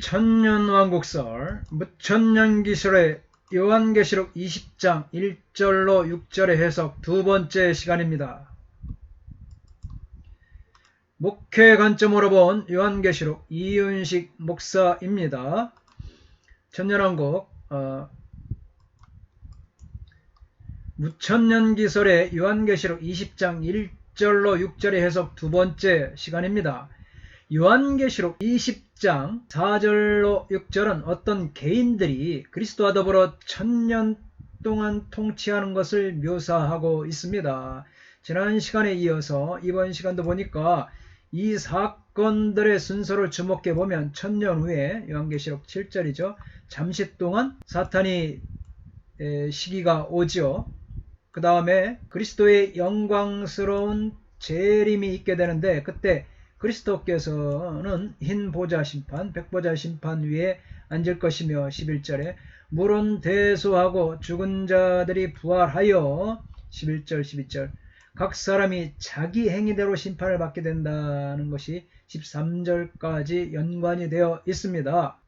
천년왕국설 무천년기술의 요한계시록 20장 1절로 6절의 해석 두 번째 시간입니다. 목회 관점으로 본 요한계시록 이윤식 목사입니다. 천년왕국 어, 무천년기설의 요한계시록 20장 1절로 6절의 해석 두 번째 시간입니다. 요한계시록 20장 4절로 6절은 어떤 개인들이 그리스도와 더불어 천년 동안 통치하는 것을 묘사하고 있습니다. 지난 시간에 이어서 이번 시간도 보니까 이 사건들의 순서를 주목해 보면 천년 후에 요한계시록 7절이죠. 잠시 동안 사탄이 시기가 오죠. 그 다음에 그리스도의 영광스러운 재림이 있게 되는데 그때 그리스도께서는 흰 보좌 심판, 백보좌 심판 위에 앉을 것이며 11절에 물은 대수하고 죽은 자들이 부활하여 11절 12절 각 사람이 자기 행위대로 심판을 받게 된다는 것이 13절까지 연관이 되어 있습니다.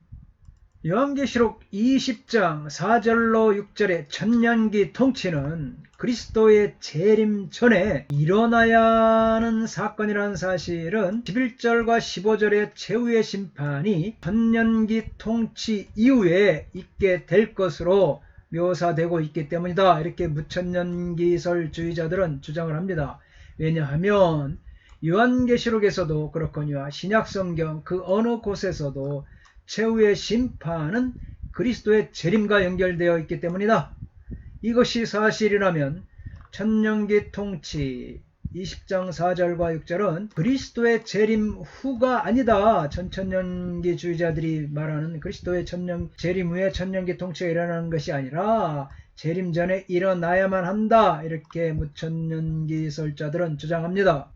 요한계시록 20장 4절로 6절의 천년기 통치는 그리스도의 재림 전에 일어나야 하는 사건이라는 사실은 11절과 15절의 최후의 심판이 천년기 통치 이후에 있게 될 것으로 묘사되고 있기 때문이다. 이렇게 무천년기설주의자들은 주장을 합니다. 왜냐하면 요한계시록에서도 그렇거니와 신약성경 그 어느 곳에서도 최후의 심판은 그리스도의 재림과 연결되어 있기 때문이다. 이것이 사실이라면 천년기 통치 20장 4절과 6절은 그리스도의 재림 후가 아니다. 천천년기 주의자들이 말하는 그리스도의 천년 재림 후에 천년기 통치가 일어나는 것이 아니라 재림 전에 일어나야만 한다. 이렇게 무천년기 설자들은 주장합니다.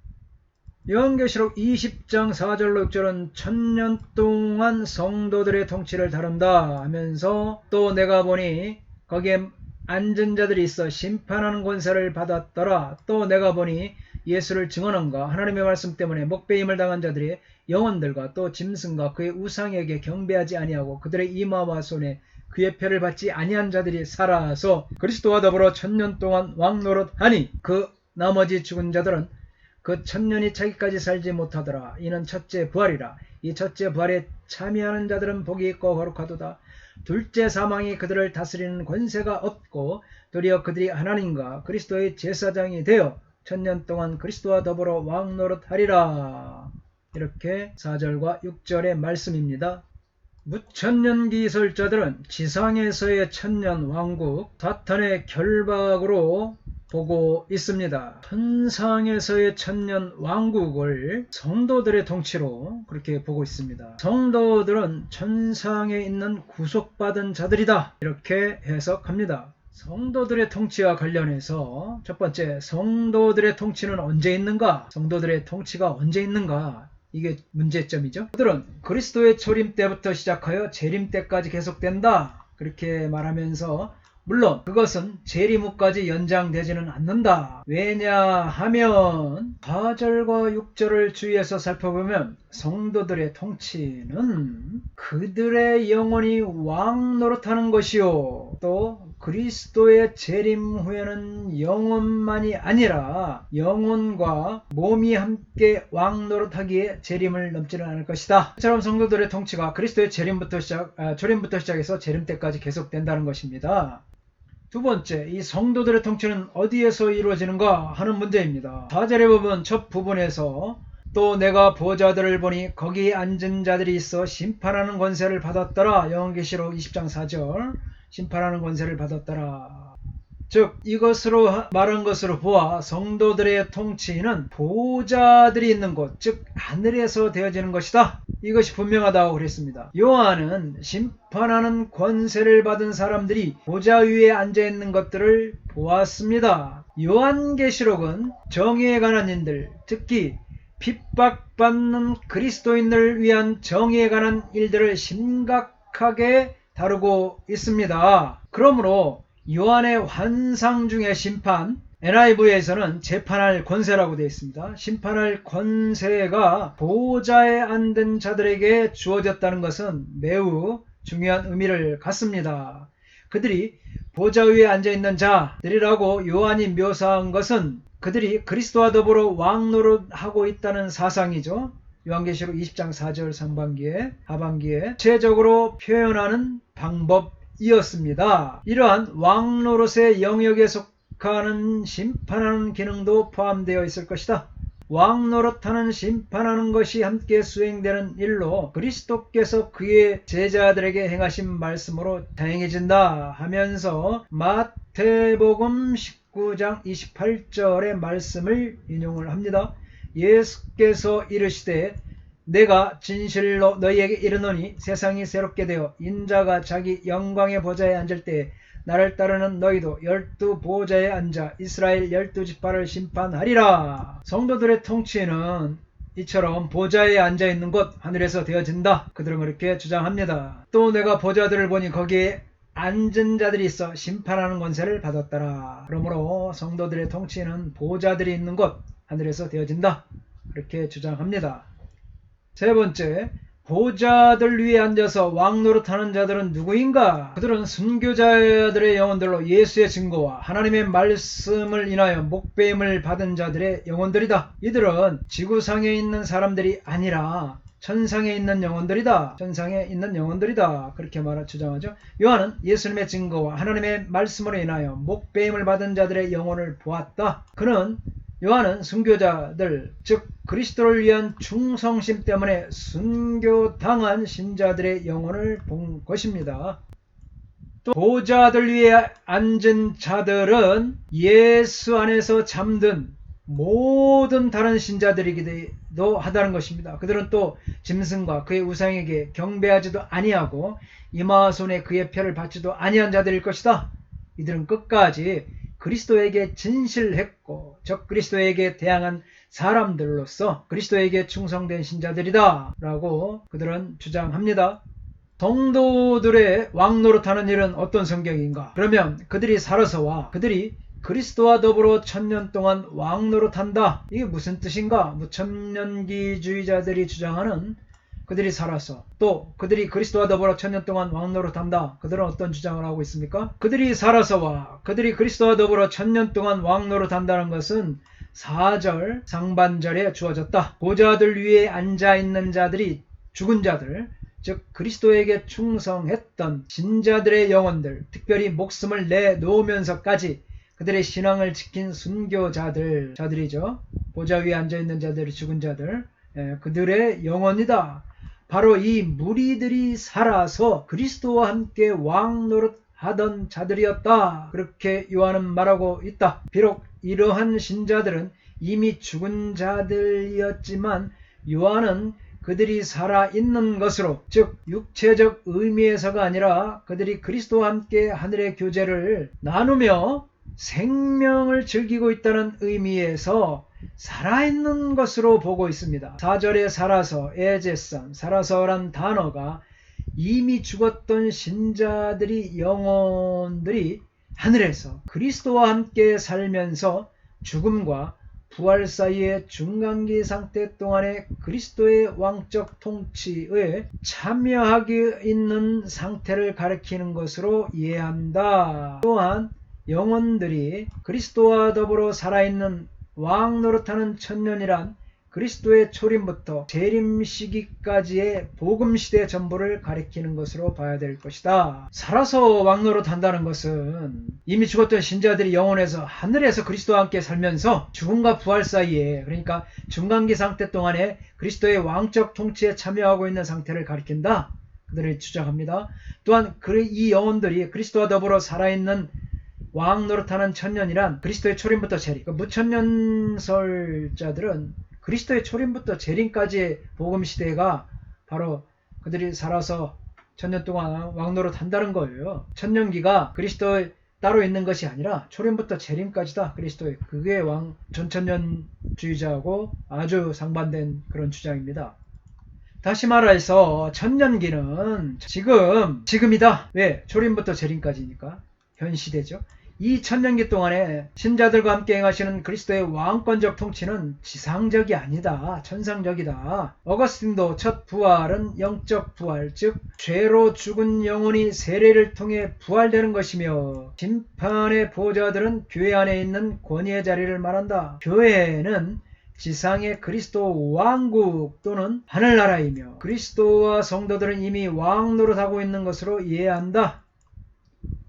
요한계시록 20장 4절로 6절은 천년 동안 성도들의 통치를 다룬다 하면서 또 내가 보니 거기에 앉은 자들이 있어 심판하는 권세를 받았더라. 또 내가 보니 예수를 증언한가 하나님의 말씀 때문에 목배임을 당한 자들이 영혼들과 또 짐승과 그의 우상에게 경배하지 아니하고 그들의 이마와 손에 그의 표를 받지 아니한 자들이 살아서 그리스도와 더불어 천년 동안 왕노릇하니 그 나머지 죽은 자들은 그 천년이 차기까지 살지 못하더라. 이는 첫째 부활이라. 이 첫째 부활에 참여하는 자들은 복이 있고 거룩하도다. 둘째 사망이 그들을 다스리는 권세가 없고 도리어 그들이 하나님과 그리스도의 제사장이 되어 천년 동안 그리스도와 더불어 왕 노릇하리라. 이렇게 4절과 6절의 말씀입니다. 무천년기 설자들은 지상에서의 천년 왕국, 사탄의 결박으로 보고 있습니다. 천상에서의 천년 왕국을 성도들의 통치로 그렇게 보고 있습니다. 성도들은 천상에 있는 구속받은 자들이다. 이렇게 해석합니다. 성도들의 통치와 관련해서 첫 번째, 성도들의 통치는 언제 있는가? 성도들의 통치가 언제 있는가? 이게 문제점이죠. 그들은 그리스도의 초림 때부터 시작하여 재림 때까지 계속된다. 그렇게 말하면서 물론 그것은 재림 후까지 연장되지는 않는다. 왜냐하면 4절과 6절을 주의해서 살펴보면 성도들의 통치는 그들의 영혼이 왕 노릇하는 것이요. 또 그리스도의 재림 후에는 영혼만이 아니라 영혼과 몸이 함께 왕 노릇하기에 재림을 넘지는 않을 것이다. 이처럼 성도들의 통치가 그리스도의 재림부터 시작, 아, 조림부터 시작해서 재림 때까지 계속된다는 것입니다. 두 번째, 이 성도들의 통치는 어디에서 이루어지는가 하는 문제입니다. 4절에 보면 첫 부분에서 또 내가 보좌들을 보니 거기 앉은 자들이 있어 심판하는 권세를 받았더라. 영계시록 20장 4절 심판하는 권세를 받았더라. 즉 이것으로 말한 것으로 보아 성도들의 통치는 보좌들이 있는 곳, 즉 하늘에서 되어지는 것이다. 이것이 분명하다고 그랬습니다. 요한은 심판하는 권세를 받은 사람들이 보좌 위에 앉아 있는 것들을 보았습니다. 요한계시록은 정의에 관한 일들, 특히 핍박받는 그리스도인들을 위한 정의에 관한 일들을 심각하게 다루고 있습니다. 그러므로 요한의 환상 중의 심판, NIV에서는 재판할 권세라고 되어 있습니다. 심판할 권세가 보좌에 앉은 자들에게 주어졌다는 것은 매우 중요한 의미를 갖습니다. 그들이 보좌 위에 앉아 있는 자들이라고 요한이 묘사한 것은 그들이 그리스도와 더불어 왕 노릇하고 있다는 사상이죠. 요한계시록 20장 4절 상반기에 하반기에 구체적으로 표현하는 방법이었습니다. 이러한 왕 노릇의 영역에 속하는 심판하는 기능도 포함되어 있을 것이다. 왕 노릇하는 심판하는 것이 함께 수행되는 일로 그리스도께서 그의 제자들에게 행하신 말씀으로 다행해진다 하면서 마태복음 19 장 28절의 말씀을 인용을 합니다. 예수께서 이르시되 내가 진실로 너희에게 이르노니 세상이 새롭게 되어 인자가 자기 영광의 보좌에 앉을 때 나를 따르는 너희도 열두 보좌에 앉아 이스라엘 열두 지파를 심판하리라. 성도들의 통치는 이처럼 보좌에 앉아 있는 곳 하늘에서 되어진다. 그들은 그렇게 주장합니다. 또 내가 보좌들을 보니 거기에 앉은 자들이 있어 심판하는 권세를 받았더라. 그러므로 성도들의 통치는 보좌들이 있는 곳 하늘에서 되어진다. 그렇게 주장합니다. 세 번째, 보좌들 위에 앉아서 왕 노릇하는 자들은 누구인가? 그들은 순교자들의 영혼들로 예수의 증거와 하나님의 말씀을 인하여 목배임을 받은 자들의 영혼들이다. 이들은 지구상에 있는 사람들이 아니라 천상에 있는 영혼들이다. 천상에 있는 영혼들이다. 그렇게 말하 주장하죠. 요한은 예수님의 증거와 하나님의 말씀으로 인하여 목배임을 받은 자들의 영혼을 보았다. 그는 요한은 순교자들, 즉 그리스도를 위한 충성심 때문에 순교당한 신자들의 영혼을 본 것입니다. 또 보좌들 위에 앉은 자들은 예수 안에서 잠든 모든 다른 신자들이기도 하다는 것입니다. 그들은 또 짐승과 그의 우상에게 경배하지도 아니하고 이마 손에 그의 표를 받지도 아니한 자들일 것이다. 이들은 끝까지 그리스도에게 진실했고 적 그리스도에게 대항한 사람들로서 그리스도에게 충성된 신자들이다 라고 그들은 주장합니다. 성도들의 왕노릇하는 일은 어떤 성경인가? 그러면 그들이 살아서와 그들이 그리스도와 더불어 천년 동안 왕노릇한다. 이게 무슨 뜻인가? 뭐 천년기주의자들이 주장하는 그들이 살아서 또 그들이 그리스도와 더불어 천년 동안 왕노릇한다. 그들은 어떤 주장을 하고 있습니까? 그들이 살아서와 그들이 그리스도와 더불어 천년 동안 왕노릇한다는 것은 4절 상반절에 주어졌다. 보좌들 위에 앉아 있는 자들이 죽은 자들, 즉 그리스도에게 충성했던 진자들의 영혼들, 특별히 목숨을 내놓으면서까지 그들의 신앙을 지킨 순교자들, 자들이죠. 보좌 위에 앉아 있는 자들이 죽은 자들, 예, 그들의 영혼이다. 바로 이 무리들이 살아서 그리스도와 함께 왕 노릇 하던 자들이었다. 그렇게 요한은 말하고 있다. 비록 이러한 신자들은 이미 죽은 자들이었지만 요한은 그들이 살아있는 것으로 즉 육체적 의미에서가 아니라 그들이 그리스도와 함께 하늘의 교제를 나누며 생명을 즐기고 있다는 의미에서 살아있는 것으로 보고 있습니다. 4절에 살아서, 에제산, 살아서란 단어가 이미 죽었던 신자들이 영혼들이 하늘에서 그리스도와 함께 살면서 죽음과 부활 사이의 중간기 상태 동안에 그리스도의 왕적 통치에 참여하기 있는 상태를 가리키는 것으로 이해한다. 또한 영혼들이 그리스도와 더불어 살아있는 왕 노릇하는 천년이란 그리스도의 초림부터 재림 시기까지의 복음 시대 전부를 가리키는 것으로 봐야 될 것이다. 살아서 왕노릇 한다는 것은 이미 죽었던 신자들이 영혼에서 하늘에서 그리스도와 함께 살면서 죽음과 부활 사이에 그러니까 중간기 상태 동안에 그리스도의 왕적 통치에 참여하고 있는 상태를 가리킨다. 그들이 주장합니다. 또한 그 이 영혼들이 그리스도와 더불어 살아있는 왕 노릇하는 천년이란 그리스도의 초림부터 재림. 그 무천년설자들은 그리스도의 초림부터 재림까지의 복음 시대가 바로 그들이 살아서 천년 동안 왕 노릇 한다는 거예요. 천년기가 그리스도의 따로 있는 것이 아니라 초림부터 재림까지다. 그리스도의 그게 왕 전천년주의자하고 아주 상반된 그런 주장입니다. 다시 말해서 천년기는 지금 지금이다. 왜? 초림부터 재림까지니까 현 시대죠. 이 천년기 동안에 신자들과 함께 행하시는 그리스도의 왕권적 통치는 지상적이 아니다. 천상적이다. 어거스틴도 첫 부활은 영적 부활, 즉 죄로 죽은 영혼이 세례를 통해 부활되는 것이며 심판의 보좌들은 교회 안에 있는 권위의 자리를 말한다. 교회는 지상의 그리스도 왕국 또는 하늘나라이며 그리스도와 성도들은 이미 왕 노릇하고 있는 것으로 이해한다.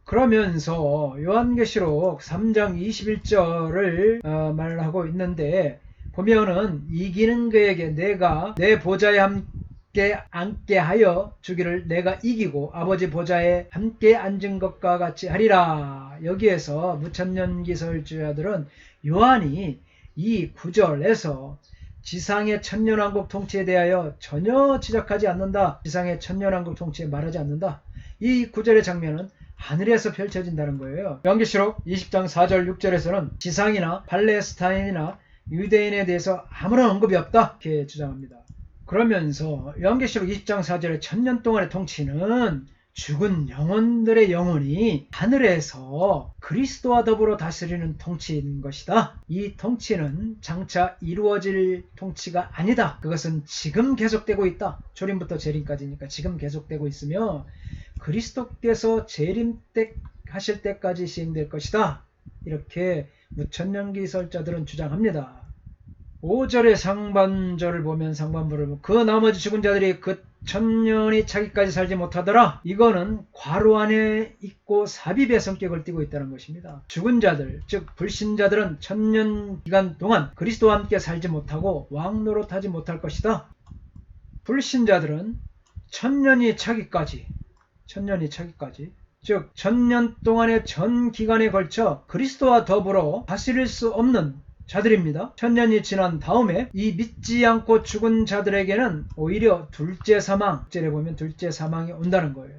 그러면서 요한계시록 3장 21절을 어, 말하고 있는데 보면은 이기는 그에게 내가 내 보좌에 함께 앉게 하여 주기를 내가 이기고 아버지 보좌에 함께 앉은 것과 같이 하리라. 여기에서 무천년 기 설주자들은 요한이 이 구절에서 지상의 천년왕국 통치에 대하여 전혀 지적하지 않는다. 지상의 천년왕국 통치에 말하지 않는다. 이 구절의 장면은 하늘에서 펼쳐진다는 거예요. 연기시록 20장 4절 6절에서는 지상이나 팔레스타인이나 유대인에 대해서 아무런 언급이 없다. 이렇게 주장합니다. 그러면서 연기시록 20장 4절의 천년 동안의 통치는 죽은 영혼들의 영혼이 하늘에서 그리스도와 더불어 다스리는 통치인 것이다. 이 통치는 장차 이루어질 통치가 아니다. 그것은 지금 계속되고 있다. 초림부터 재림까지니까 지금 계속되고 있으며 그리스도께서 재림 때 하실 때까지 시행될 것이다. 이렇게 무천년기 설자들은 주장합니다. 5절의 상반절을 보면 상반부를 보면 그 나머지 죽은 자들이 그 천년이 차기까지 살지 못하더라. 이거는 괄호 안에 있고 삽입의 성격을 띠고 있다는 것입니다. 죽은 자들, 즉 불신자들은 천년 기간 동안 그리스도와 함께 살지 못하고 왕노릇하지 못할 것이다. 불신자들은 천년이 차기까지 천년이 차기까지 즉 천년 동안의 전 기간에 걸쳐 그리스도와 더불어 다스릴 수 없는 자들입니다. 천년이 지난 다음에 이 믿지 않고 죽은 자들에게는 오히려 둘째 사망, 절에 보면 둘째 사망이 온다는 거예요.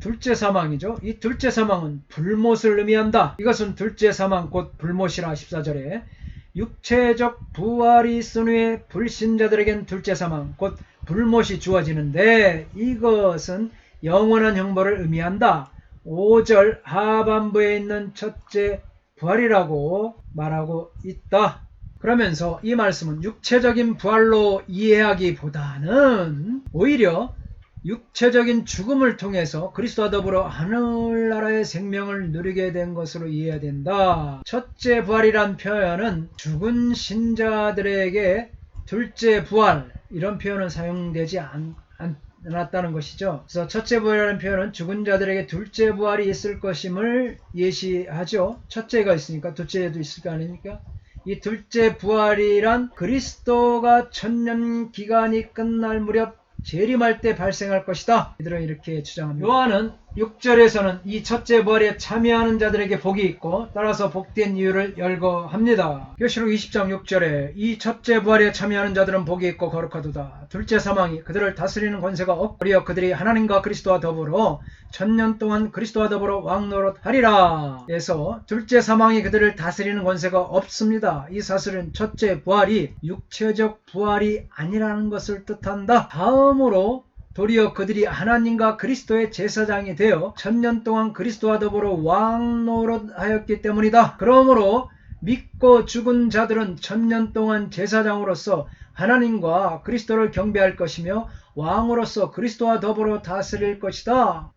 둘째 사망이죠. 이 둘째 사망은 불못을 의미한다. 이것은 둘째 사망 곧 불못이라 14절에 육체적 부활이 있은 후에 불신자들에겐 둘째 사망 곧 불못이 주어지는데 이것은 영원한 형벌을 의미한다. 5절 하반부에 있는 첫째 부활이라고 말하고 있다. 그러면서 이 말씀은 육체적인 부활로 이해하기보다는 오히려 육체적인 죽음을 통해서 그리스도와 더불어 하늘나라의 생명을 누리게 된 것으로 이해해야 된다. 첫째 부활이란 표현은 죽은 신자들에게 둘째 부활 이런 표현은 사용되지 않, 않 았다는 것이죠. 그래서 첫째 부활이라는 표현은 죽은 자들에게 둘째 부활이 있을 것임을 예시하죠. 첫째가 있으니까 둘째도 있을 거 아닙니까? 이 둘째 부활이란 그리스도가 천년 기간이 끝날 무렵 재림할 때 발생할 것이다. 이들은 이렇게 주장합니다. 요한은 6절에서는 이 첫째 부활에 참여하는 자들에게 복이 있고 따라서 복된 이유를 열거합니다. 교시록 20장 6절에 이 첫째 부활에 참여하는 자들은 복이 있고 거룩하도다. 둘째 사망이 그들을 다스리는 권세가 없으려 그들이 하나님과 그리스도와 더불어 천년 동안 그리스도와 더불어 왕노릇 하리라. 에서 둘째 사망이 그들을 다스리는 권세가 없습니다. 이 사실은 첫째 부활이 육체적 부활이 아니라는 것을 뜻한다. 다음으로 도리어 그들이 하나님과 그리스도의 제사장이 되어 천년 동안 그리스도와 더불어 왕 노릇하였기 때문이다. 그러므로 믿고 죽은 자들은 천년 동안 제사장으로서 하나님과 그리스도를 경배할 것이며 왕으로서 그리스도와 더불어 다스릴 것이다.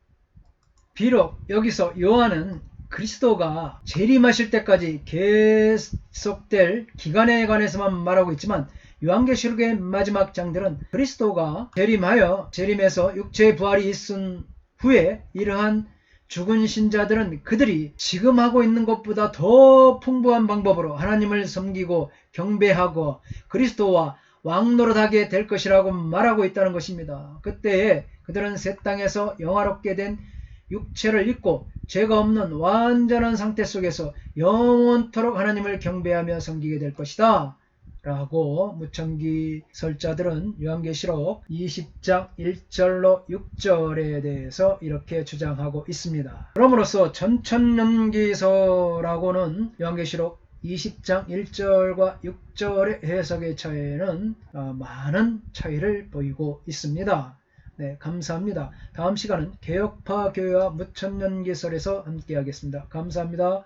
비록 여기서 요한은 그리스도가 재림하실 때까지 계속될 기간에 관해서만 말하고 있지만 요한계시록의 마지막 장들은 그리스도가 재림하여 재림해서 육체의 부활이 있은 후에 이러한 죽은 신자들은 그들이 지금 하고 있는 것보다 더 풍부한 방법으로 하나님을 섬기고 경배하고 그리스도와 왕노릇하게 될 것이라고 말하고 있다는 것입니다. 그때에 그들은 새 땅에서 영화롭게 된 육체를 입고 죄가 없는 완전한 상태 속에서 영원토록 하나님을 경배하며 섬기게 될 것이다. 라고 무천기 설자들은 요한계시록 20장 1절로 6절에 대해서 이렇게 주장하고 있습니다. 그럼으로써 전천년기서라고는 요한계시록 20장 1절과 6절의 해석의 차이에는 어, 많은 차이를 보이고 있습니다. 네, 감사합니다. 다음 시간은 개혁파 교회와 무천년개설에서 함께하겠습니다. 감사합니다.